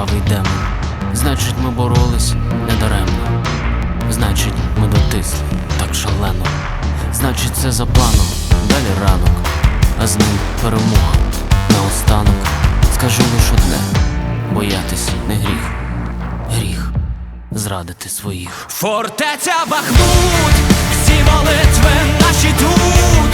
кривавий демон. Значить, ми боролись недаремно. Значить, ми дотисли так шалено. Значить, це за планом, далі ранок, а з ним перемога. Наостанок скажу лише одне: боятись не гріх, гріх зрадити своїх. Фортеця Бахмут, всі молитви наші тут,